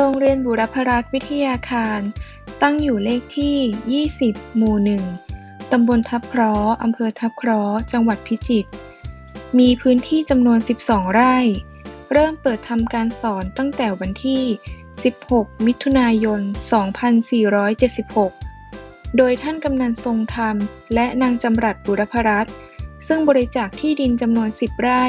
โรงเรียนบุรพรัตน์วิทยาคาร ตั้งอยู่เลขที่ 20 หมู่ 1 ตำบลทับเคราะห์อำเภอทับเคราะห์จังหวัดพิจิตร มีพื้นที่จำนวน 12 ไร่ เริ่มเปิดทำการสอนตั้งแต่วันที่ 16 มิถุนายน 2476 โดยท่านกำนันทรงธรรม และนางจำรัดบุรพรัตน์ซึ่งบริจาคที่ดินจำนวน 10 ไร่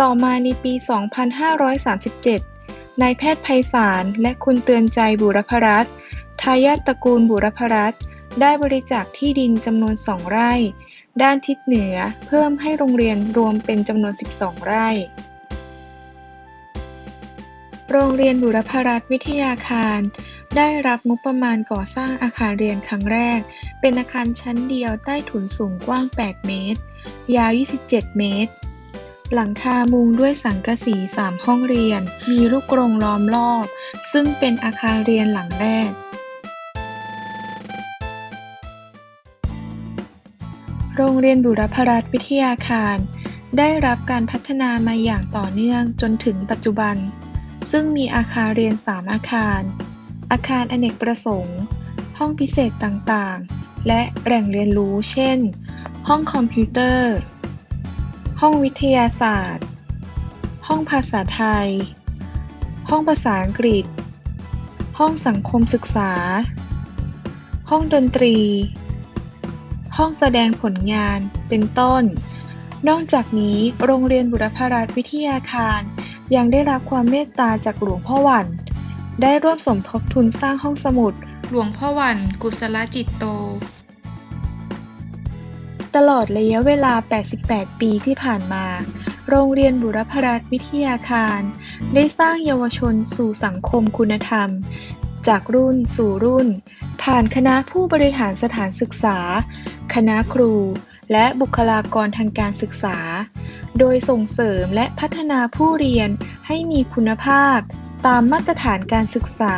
ต่อมาในปี 2537 นายแพทย์ไพศาลและคุณเตือนใจบุรพรัตน์ทายาทตระกูลบุรพรัตน์ได้บริจาคที่ดินจำนวน2ไร่ ด้านทิศเหนือเพิ่มให้โรงเรียนรวมเป็นจำนวน 12 ไร่ โรงเรียนบุรพรัตน์วิทยาคาร ได้รับงบประมาณก่อสร้างอาคารเรียนครั้งแรก เป็นอาคารชั้นเดียวใต้ถุนสูงกว้าง 8 เมตร ยาว 27 เมตร หลังคามุงด้วยสังกะสี3ห้องเรียน มีลูกกรงล้อมรอบ ซึ่งเป็นอาคารเรียนหลังแรก โรงเรียนบุรพรัตน์วิทยาคาร ได้รับการพัฒนามาอย่างต่อเนื่องจนถึงปัจจุบัน ซึ่งมีอาคารเรียน 3 อาคาร อาคารอเนกประสงค์ ห้องพิเศษต่างๆ และแหล่งเรียนรู้ เช่น ห้องคอมพิวเตอร์ ห้องวิทยาศาสตร์ ห้องภาษาไทย ห้องภาษาอังกฤษ ห้องสังคมศึกษา ห้องดนตรี ห้องแสดงผลงาน เป็นต้น นอกจากนี้โรงเรียนบุรพรัตน์วิทยาคาร ยังได้รับความเมตตาจากหลวงพ่อหวัน ได้ร่วมสมทบทุนสร้างห้องสมุด หลวงพ่อหวัน กุศลจิตโต ตลอดระยะเวลา 88 ปีที่ผ่านมา โรงเรียนบุรพรัตน์วิทยาคาร ได้สร้างเยาวชนสู่สังคมคุณธรรม จากรุ่นสู่รุ่น ผ่านคณะผู้บริหารสถานศึกษา คณะครู และบุคลากรทางการศึกษา โดยส่งเสริมและพัฒนาผู้เรียนให้มีคุณภาพตามมาตรฐานการศึกษา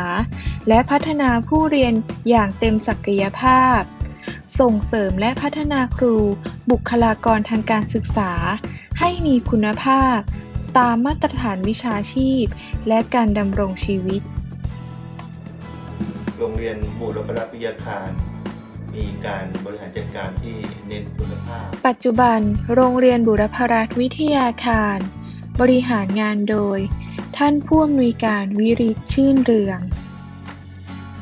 และพัฒนาผู้เรียนอย่างเต็มศักยภาพ ส่งเสริมและพัฒนาครู บุคลากรทางการศึกษา ให้มีคุณภาพ ตามมาตรฐานวิชาชีพ และการดำรงชีวิต โรงเรียนบูรพรัตน์วิทยาคารมีการบริหารจัดการที่เน้นคุณภาพ ปัจจุบัน โรงเรียนบุรพรัตน์วิทยาคาร บริหารงานโดย ท่านผู้อำนวยการวิริศชื่นเรือง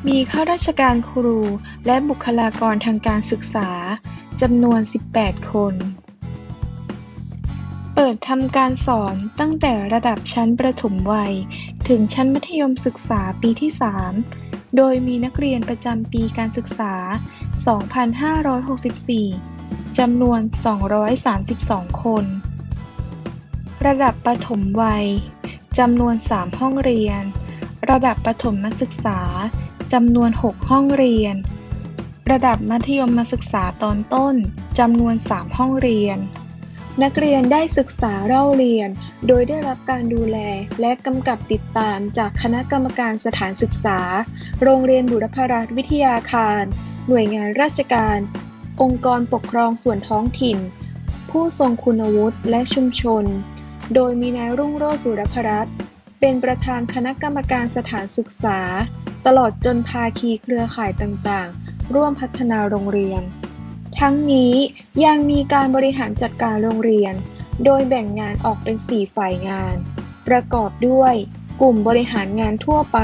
มีข้าราชการครูและบุคลากรทางการศึกษาจำนวน 18 คน เปิดทำการสอนตั้งแต่ระดับชั้นประถมวัย ถึงชั้นมัธยมศึกษาปีที่ 3 โดยมีนักเรียนประจำปีการศึกษา 2564 จำนวน 232 คน ระดับประถมวัยจำนวน 3 ห้องเรียน ระดับประถมศึกษา จำนวน 6 ห้องเรียน ระดับมัธยมศึกษาตอนต้นจำนวน 3 ห้องเรียน นักเรียนได้ศึกษาเล่าเรียน โดยได้รับการดูแลและกำกับติดตามจากคณะกรรมการสถานศึกษา โรงเรียนบุรพรัตน์วิทยาคาร หน่วยงานราชการ องค์กรปกครองส่วนท้องถิ่น ผู้ทรงคุณวุฒิและชุมชน โดยมีนายรุ่งโรจน์บุรพรัตน์เป็นประธานคณะกรรมการสถานศึกษา ตลอดจนภาคีเครือข่ายต่างๆ ร่วมพัฒนาโรงเรียน ทั้งนี้ยังมีการบริหารจัดการโรงเรียน โดยแบ่งงานออกเป็น 4 ฝ่ายงาน ประกอบด้วย กลุ่มบริหารงานทั่วไป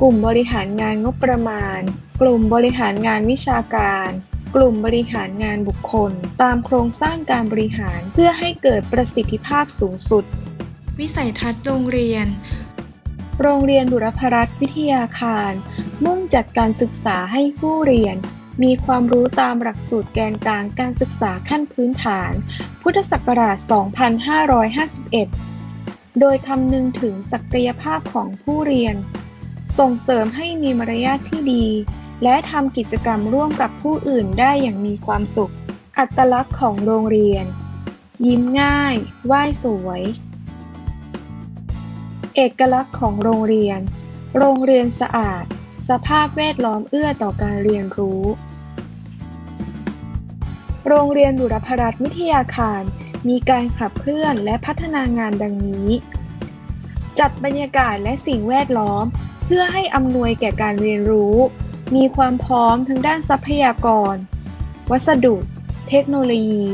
กลุ่มบริหารงานงบประมาณ กลุ่มบริหารงานวิชาการ กลุ่มบริหารงานบุคคล ตามโครงสร้างการบริหารเพื่อให้เกิดประสิทธิภาพสูงสุด วิสัยทัศน์โรงเรียน โรงเรียนบุรพรัตน์วิทยาคาร มุ่งจัดการศึกษาให้ผู้เรียน มีความรู้ตามหลักสูตรแกนกลางการศึกษาขั้นพื้นฐาน พุทธศักราช 2551 โดยคำนึงถึงศักยภาพของผู้เรียน ส่งเสริมให้มีมารยาทที่ดี และทำกิจกรรมร่วมกับผู้อื่นได้อย่างมีความสุข อัตลักษณ์ของโรงเรียน ยิ้มง่าย ไหว้สวย เอกลักษณ์ของโรงเรียน โรงเรียนสะอาด สภาพแวดล้อมเอื้อต่อการเรียนรู้ โรงเรียนบุรพรัตน์วิทยาคาร มีการขับเคลื่อนและพัฒนางานดังนี้ จัดบรรยากาศและสิ่งแวดล้อม เพื่อให้อำนวยแก่การเรียนรู้ มีความพร้อมทั้งด้านทรัพยากร วัสดุ เทคโนโลยี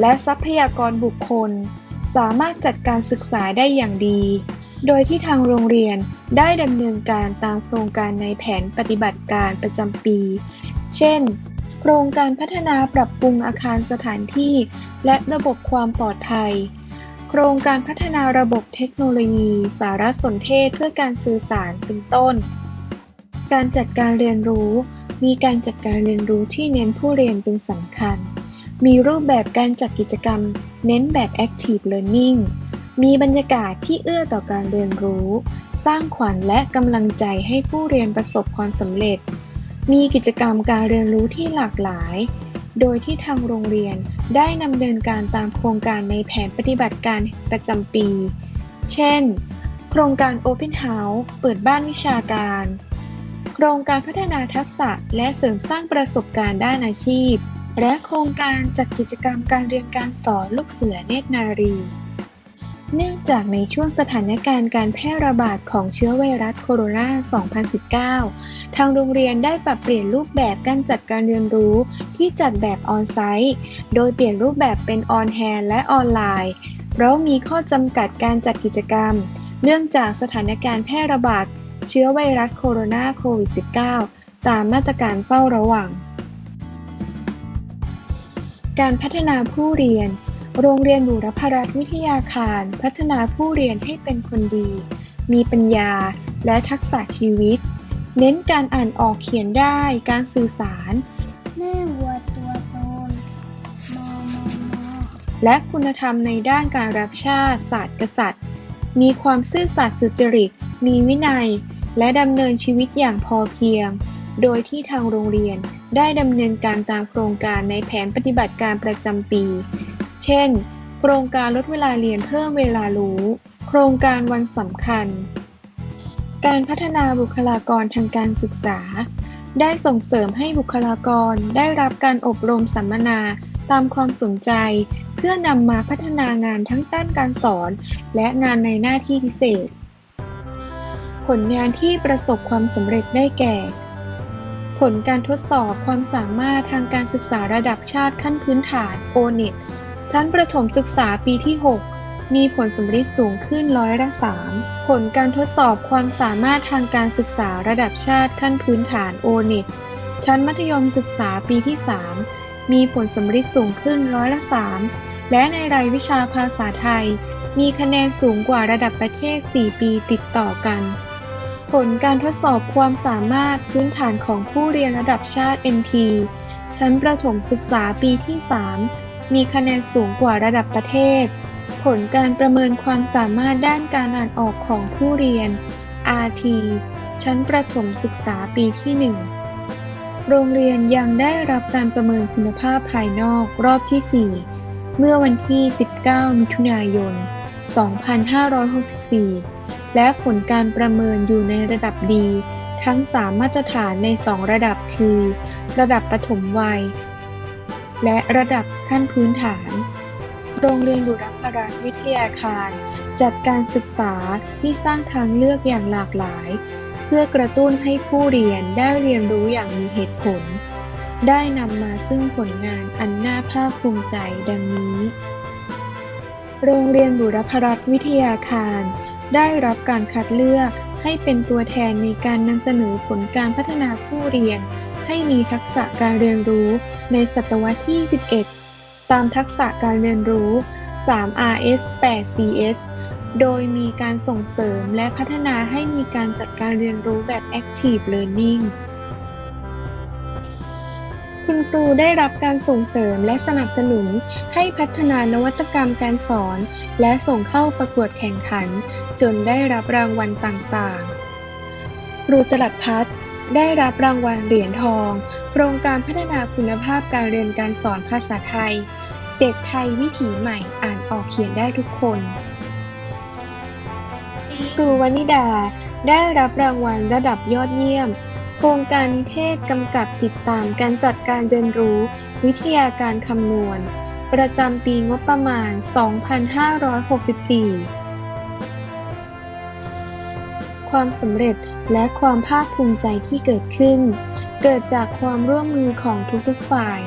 และทรัพยากรบุคคล สามารถจัดการศึกษาได้อย่างดี โดยที่ทางโรงเรียนได้ดำเนินการตามโครงการในแผนปฏิบัติการประจำปี เช่น โครงการพัฒนาปรับปรุงอาคารสถานที่ และระบบความปลอดภัย โครงการพัฒนาระบบเทคโนโลยี สารสนเทศเพื่อการสื่อสารเป็นต้น การจัดการเรียนรู้ มีการจัดการเรียนรู้ที่เน้นผู้เรียนเป็นสำคัญ มีรูปแบบการจัดกิจกรรม เน้นแบบ Active Learning มีบรรยากาศที่เอื้อต่อการเรียนรู้ สร้างขวัญและกำลังใจให้ผู้เรียนประสบความสำเร็จ มีกิจกรรมการเรียนรู้ที่หลากหลาย โดยที่ทางโรงเรียนได้นำเนินการตามโครงการในแผนปฏิบัติการประจำปี เช่น โครงการ Open House เปิดบ้านวิชาการ โครงการพัฒนาทักษะและเสริมสร้างประสบการณ์ด้านอาชีพ และโครงการจัดกิจกรรมการเรียนการสอนลูกเสือเนตรนารี เนื่องจากในช่วงสถานการณ์การแพร่ระบาดของเชื้อไวรัสโคโรนา 2019 ทางโรงเรียนได้ปรับเปลี่ยนรูปแบบการจัดการเรียนรู้ที่จัดแบบออนไซต์ โดยเปลี่ยนรูปแบบเป็นออนแฮนและออนไลน์ เพราะมีข้อจำกัดการจัดกิจกรรม เนื่องจากสถานการณ์แพร่ระบาดเชื้อไวรัสโคโรนาโควิด -19 ตามมาตรการเฝ้าระวัง การพัฒนาผู้เรียน โรงเรียนบุรพรัตน์วิทยาคาร พัฒนาผู้เรียนให้เป็นคนดี มีปัญญาและทักษะชีวิต เน้นการอ่านออกเขียนได้ การสื่อสาร แม่วัวตัวโตนมอมอมอและคุณธรรมในด้านการรักชาติศาสตร์กษัตริย์ มีความซื่อสัตย์สุจริต มีวินัย และดำเนินชีวิตอย่างพอเพียง โดยที่ทางโรงเรียนได้ดำเนินการตามโครงการในแผนปฏิบัติการประจำปี เช่น โครงการลดเวลาเรียนเพิ่มเวลารู้ โครงการวันสำคัญ การพัฒนาบุคลากรทางการศึกษา ได้ส่งเสริมให้บุคลากรได้รับการอบรมสัมมนาตามความสนใจ เพื่อนำมาพัฒนางานทั้งด้านการสอน และงานในหน้าที่พิเศษ ผลงานที่ประสบความสำเร็จได้แก่ ผลการทดสอบความสามารถทางการศึกษาระดับชาติขั้นพื้นฐาน O-NET ชั้นประถมศึกษาปีที่ 6 มีผลสำเร็จสูงขึ้นร้อยละ3ผลการทดสอบความสามารถทางการศึกษาระดับชาติขั้นพื้นฐาน O-NET ชั้นมัธยมศึกษาปีที่ 3 มีผลสำเร็จสูงขึ้นร้อยละ3และในรายวิชาภาษาไทย มีคะแนนสูงกว่าระดับประเทศ 4 ปีติดต่อกัน ผลการทดสอบความสามารถพื้นฐานของผู้เรียนระดับชาติ NT ชั้นประถมศึกษาปีที่ 3 มีคะแนนสูงกว่าระดับประเทศ ผลการประเมินความสามารถด้านการอ่านออกของผู้เรียน RT ชั้นประถมศึกษาปีที่ 1 โรงเรียนยังได้รับการประเมินคุณภาพภายนอกรอบที่ 4 เมื่อวันที่ 19 มิถุนายน 2564 และผลการประเมินอยู่ในระดับดี ทั้ง 3 มาตรฐานใน 2 ระดับคือ ระดับปฐมวัย และระดับขั้นพื้นฐาน โรงเรียนบุรพารัตนวิทยาคาร จัดการศึกษาที่สร้างทางเลือกอย่างหลากหลาย เพื่อกระตุ้นให้ผู้เรียนได้เรียนรู้อย่างมีเหตุผล ได้นำมาซึ่งผลงานอันน่าภาคภูมิใจดังนี้ โรงเรียนบุรพรัตน์วิทยาคาร ได้รับการคัดเลือกให้เป็นตัวแทนในการนำเสนอผลการพัฒนาผู้เรียน ให้มีทักษะการเรียนรู้ในศตวรรษที่11ตามทักษะการเรียนรู้ 3RS 8 CS โดยมีการส่งเสริมและพัฒนาให้มีการจัดการเรียนรู้แบบ Active Learning คุณครูได้รับการส่งเสริมและสนับสนุนให้พัฒนานวัตกรรมการสอน และส่งเข้าประกวดแข่งขัน จนได้รับรางวัลต่างๆ ครูจรัสพัฒน์ ได้รับรางวัลเหรียญทอง โครงการพัฒนาคุณภาพการเรียนการสอนภาษาไทย เด็กไทยวิถีใหม่อ่านออกเขียนได้ทุกคน ครูวนิดา ได้รับรางวัลระดับยอดเยี่ยม โครงการนิเทศกำกับติดตามการจัดการเรียนรู้ วิทยาการคำนวณ ประจำปีงบประมาณ 2564 ความสำเร็จและความภาคภูมิใจที่เกิดขึ้น เกิดจากความร่วมมือของทุกๆฝ่าย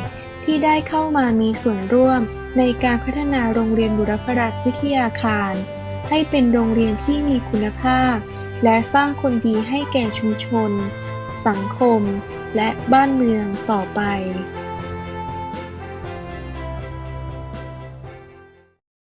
ที่ได้เข้ามามีส่วนร่วมในการพัฒนาโรงเรียนบุรพรัตน์วิทยาคาร ให้เป็นโรงเรียนที่มีคุณภาพ และสร้างคนดีให้แก่ชุมชน สังคม และบ้านเมืองต่อไป